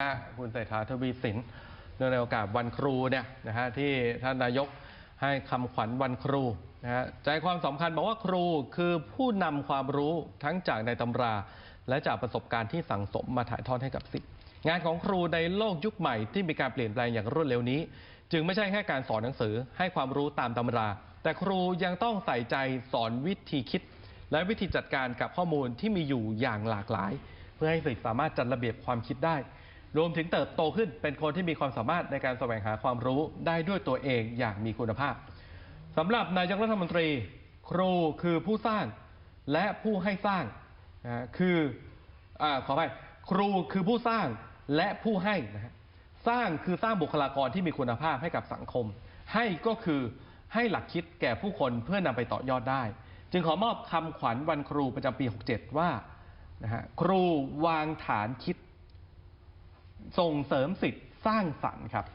นะคุณเศรษฐาทวีสินเนื่องในโอกาสวันครูเนี่ยนะฮะที่ท่านนายกให้คำขวัญวันครูนะฮะใจความสำคัญบอกว่าครูคือผู้นำความรู้ทั้งจากในตำรา และจากประสบการณ์ที่สั่งสมมาถ่ายทอดให้กับศิษย์งานของครูในโลกยุคใหม่ที่มีการเปลี่ยนแปลงอย่างรวดเร็วนี้ จึงไม่ใช่แค่การสอนหนังสือให้ความรู้ตามตำรา แต่ครูยังต้องใส่ใจสอนวิธีคิด และวิธีจัดการกับข้อมูลที่มีอยู่อย่างหลากหลาย เพื่อให้ศิษย์สามารถจัดระเบียบความคิดได้ รวมถึงเติบโตขึ้นเป็นคนที่มีความสามารถในการแสวงหาความรู้ได้ด้วยตัวเองอย่างมีคุณภาพสำหรับนายกรัฐมนตรี ครูคือผู้สร้างและผู้ให้สร้างนะคืออขอไปครูคือผู้สร้างและผู้ให้นะฮะสร้างคือสร้างบุคลากรที่มีคุณภาพให้กับสังคม ให้ก็คือให้หลักคิดแก่ผู้คนเพื่อนำไปต่อยอดได้ จึงขอมอบคำขวัญวันครูประจำปี 67 ว่านะฮะครูวางฐานคิด ส่งเสริมสิทธิ์สร้างสรรค์ครับ